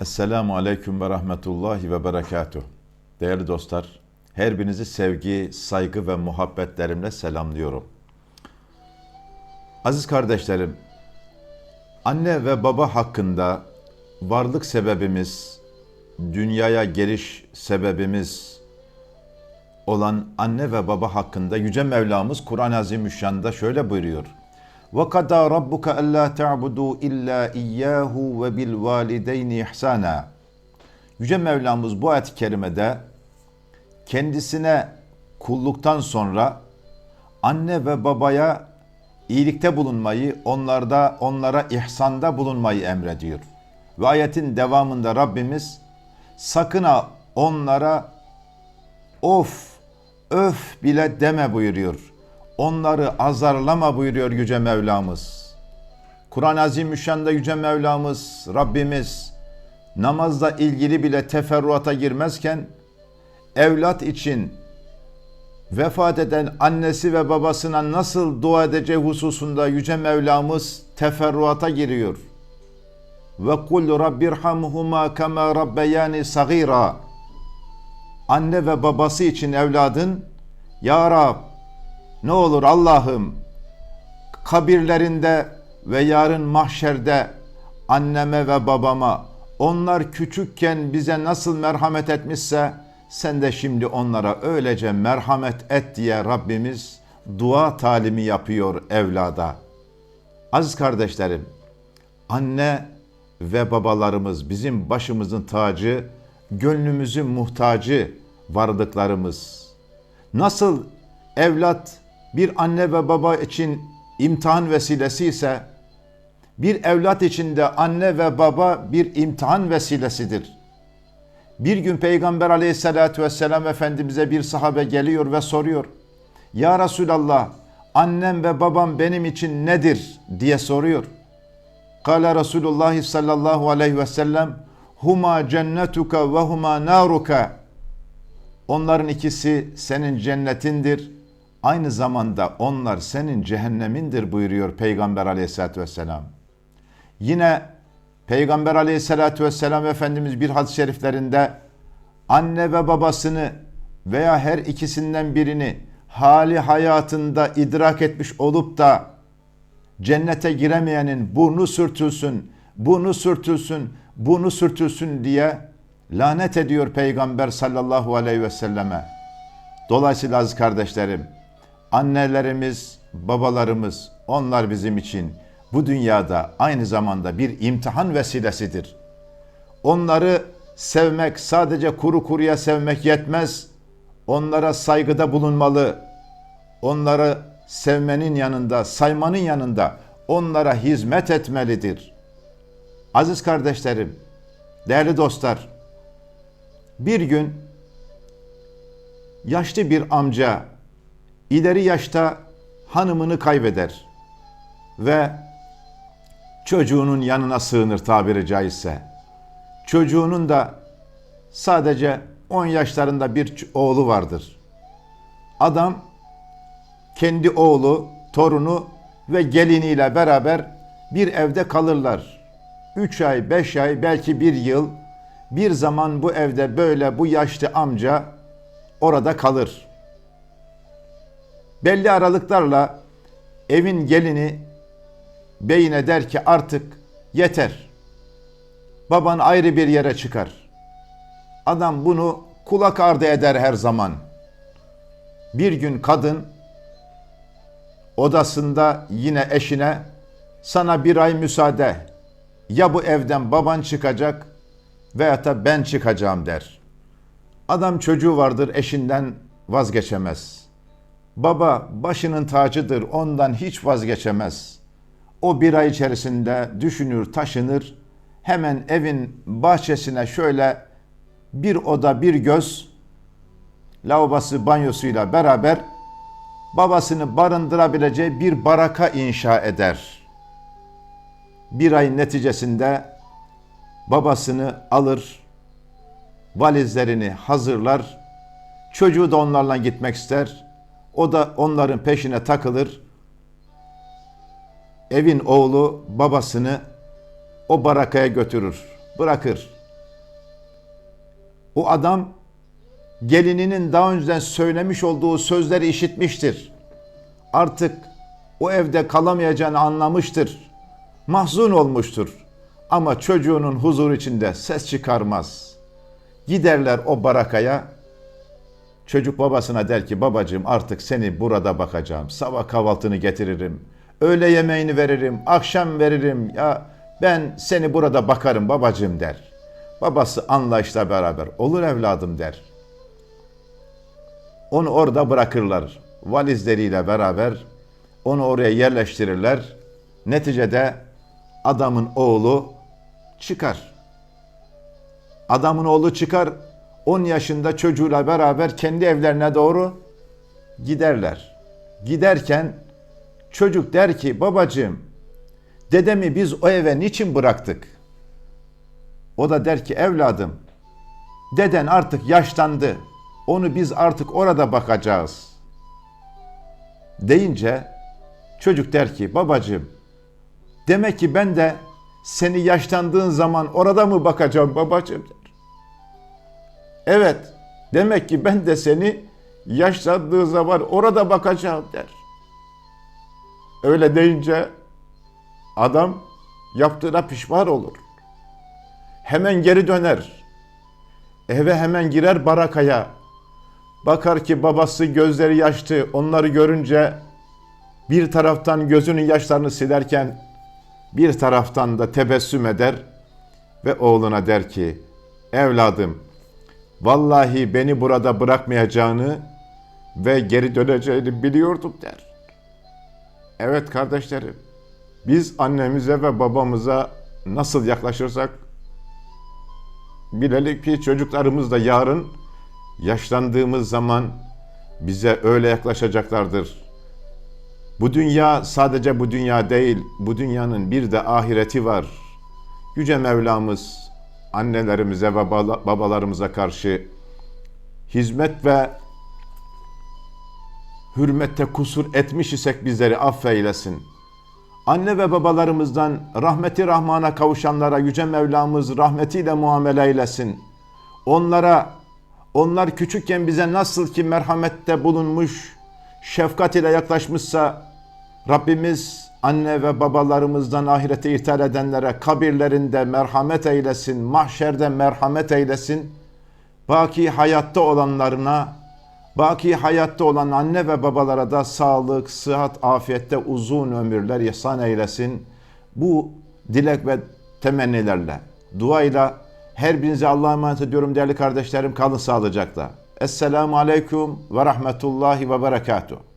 Esselamu Aleyküm ve Rahmetullahi ve Berekatuh. Değerli dostlar, her birinizi sevgi, saygı ve muhabbetlerimle selamlıyorum. Aziz kardeşlerim, anne ve baba hakkında varlık sebebimiz, dünyaya geliş sebebimiz olan anne ve baba hakkında Yüce Mevlamız Kur'an-ı Azimüşşan'da şöyle buyuruyor. وَقَدَى رَبُّكَ أَلَّا تَعْبُدُوا إِلَّا إِيَّاهُ وَبِالْوَالِدَيْنِ إِحْسَانًا Yüce Mevlamız bu ayet-i kerimede kendisine kulluktan sonra anne ve babaya iyilikte bulunmayı, onlarda onlara ihsanda bulunmayı emrediyor. Ve ayetin devamında Rabbimiz sakın ha onlara of, öf bile deme buyuruyor. Onları azarlama buyuruyor Yüce Mevlamız. Kur'an-ı Azimüşşan'da Yüce Mevlamız, Rabbimiz namazla ilgili bile teferruata girmezken evlat için vefat eden annesi ve babasına nasıl dua edeceği hususunda Yüce Mevlamız teferruata giriyor. Ve kul rabbirhamhuma kema rabbeyani sagira. Anne ve babası için evladın Ya Rab ne olur Allah'ım kabirlerinde ve yarın mahşerde anneme ve babama onlar küçükken bize nasıl merhamet etmişse sen de şimdi onlara öylece merhamet et diye Rabbimiz dua talimi yapıyor evlada. Aziz kardeşlerim, anne ve babalarımız bizim başımızın tacı, gönlümüzün muhtacı varlıklarımız. Nasıl evlat bir anne ve baba için imtihan vesilesi ise bir evlat için de anne ve baba bir imtihan vesilesidir. Bir gün Peygamber aleyhissalatü vesselam Efendimiz'e bir sahabe geliyor ve soruyor. Ya Resulallah annem ve babam benim için nedir diye soruyor. Kale Resulullah sallallahu aleyhi ve sellem huma cennetuka ve huma naruka. Onların ikisi senin cennetindir. Aynı zamanda onlar senin cehennemindir buyuruyor Peygamber aleyhissalatü vesselam. Yine Peygamber aleyhissalatü vesselam Efendimiz bir hadis-i şeriflerinde anne ve babasını veya her ikisinden birini hali hayatında idrak etmiş olup da cennete giremeyenin burnu sürtülsün, burnu sürtülsün, burnu sürtülsün diye lanet ediyor Peygamber sallallahu aleyhi ve selleme. Dolayısıyla aziz kardeşlerim, annelerimiz, babalarımız onlar bizim için bu dünyada aynı zamanda bir imtihan vesilesidir. Onları sevmek sadece kuru kuruya sevmek yetmez. Onlara saygıda bulunmalı. Onları sevmenin yanında, saymanın yanında onlara hizmet etmelidir. Aziz kardeşlerim, değerli dostlar, bir gün yaşlı bir amca ileri yaşta hanımını kaybeder ve çocuğunun yanına sığınır tabiri caizse. Çocuğunun da sadece 10 yaşlarında bir oğlu vardır. Adam kendi oğlu, torunu ve geliniyle beraber bir evde kalırlar. 3 ay, 5 ay, belki bir yıl bir zaman bu evde böyle bu yaşlı amca orada kalır. Belli aralıklarla evin gelini beyine der ki artık yeter. Baban ayrı bir yere çıkar. Adam bunu kulak ardı eder her zaman. Bir gün kadın odasında yine eşine sana bir ay müsaade ya bu evden baban çıkacak veya da ben çıkacağım der. Adam çocuğu vardır eşinden vazgeçemez. Baba başının tacıdır ondan hiç vazgeçemez. O bir ay içerisinde düşünür taşınır hemen evin bahçesine şöyle bir oda bir göz lavabosu banyosuyla beraber babasını barındırabileceği bir baraka inşa eder. Bir ayın neticesinde babasını alır, valizlerini hazırlar, çocuğu da onlarla gitmek ister, o da onların peşine takılır, evin oğlu babasını o barakaya götürür, bırakır. O adam gelininin daha önceden söylemiş olduğu sözleri işitmiştir. Artık o evde kalamayacağını anlamıştır. Mahzun olmuştur. Ama çocuğunun huzur içinde ses çıkarmaz. Giderler o barakaya. Çocuk babasına der ki babacığım artık seni burada bakacağım. Sabah kahvaltını getiririm. Öğle yemeğini veririm. Akşam veririm. Ya ben seni burada bakarım babacığım der. Babası anlayışla beraber olur evladım der. Onu orada bırakırlar. Valizleriyle beraber onu oraya yerleştirirler. Neticede adamın oğlu çıkar. Adamın oğlu çıkar 10 yaşında çocuğuyla beraber kendi evlerine doğru giderler. Giderken çocuk der ki babacığım dedemi biz o eve niçin bıraktık? O da der ki evladım deden artık yaşlandı. Onu biz artık orada bakacağız. Deyince çocuk der ki babacığım demek ki ben de seni yaşlandığın zaman orada mı bakacağım babacığım. Evet demek ki ben de seni yaşlandığı zaman orada bakacağım der. Öyle deyince adam yaptığına pişman olur. Hemen geri döner. Eve hemen girer barakaya. Bakar ki babası gözleri yaşlı. Onları görünce bir taraftan gözünün yaşlarını silerken bir taraftan da tebessüm eder ve oğluna der ki evladım vallahi beni burada bırakmayacağını ve geri döneceğini biliyordum der. Evet kardeşlerim biz annemize ve babamıza nasıl yaklaşırsak bilelim ki çocuklarımız da yarın yaşlandığımız zaman bize öyle yaklaşacaklardır. Bu dünya sadece bu dünya değil, bu dünyanın bir de ahireti var. Yüce Mevlamız annelerimize ve babalarımıza karşı hizmet ve hürmette kusur etmiş isek bizleri affeylesin. Anne ve babalarımızdan rahmeti rahmana kavuşanlara Yüce Mevlamız rahmetiyle muamele eylesin. Onlara, onlar küçükken bize nasıl ki merhamette bulunmuş, şefkat ile yaklaşmışsa Rabbimiz anne ve babalarımızdan ahirete ithal edenlere kabirlerinde merhamet eylesin, mahşerde merhamet eylesin. Baki hayatta olanlarına, baki hayatta olan anne ve babalara da sağlık, sıhhat, afiyette uzun ömürler ihsan eylesin. Bu dilek ve temennilerle, duayla her birinize Allah'a emanet ediyorum değerli kardeşlerim. Kalın sağlıcakla. Esselamu Aleyküm ve Rahmetullahi ve Berekatuhu.